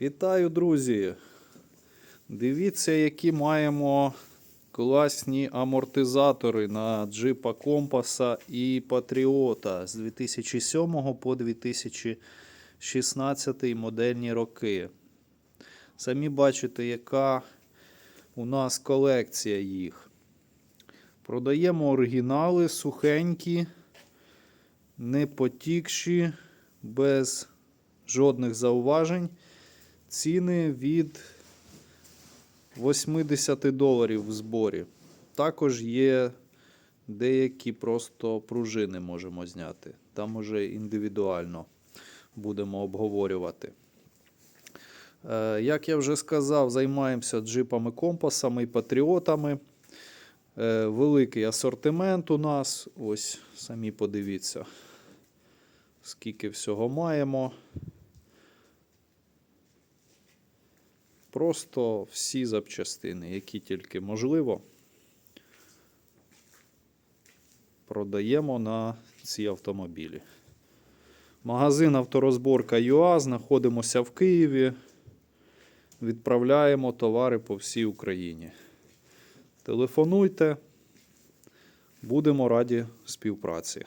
Вітаю, друзі! Дивіться, які маємо класні амортизатори на джипа Компаса і Патріота з 2007 по 2016 модельні роки. Самі бачите, яка у нас колекція їх. Продаємо оригінали сухенькі, не потікші, без жодних зауважень. Ціни від 80 доларів в зборі. Також є деякі просто пружини можемо зняти. Там уже індивідуально будемо обговорювати. Е, Як я вже сказав, займаємося джипами компасами і патріотами. Е, Великий асортимент у нас. Ось самі подивіться, скільки всього маємо. Просто всі запчастини, які тільки можливо, продаємо на ці автомобілі. Магазин авторозборка ЮА, знаходимося в Києві. Відправляємо товари по всій Україні. Телефонуйте, будемо раді співпраці.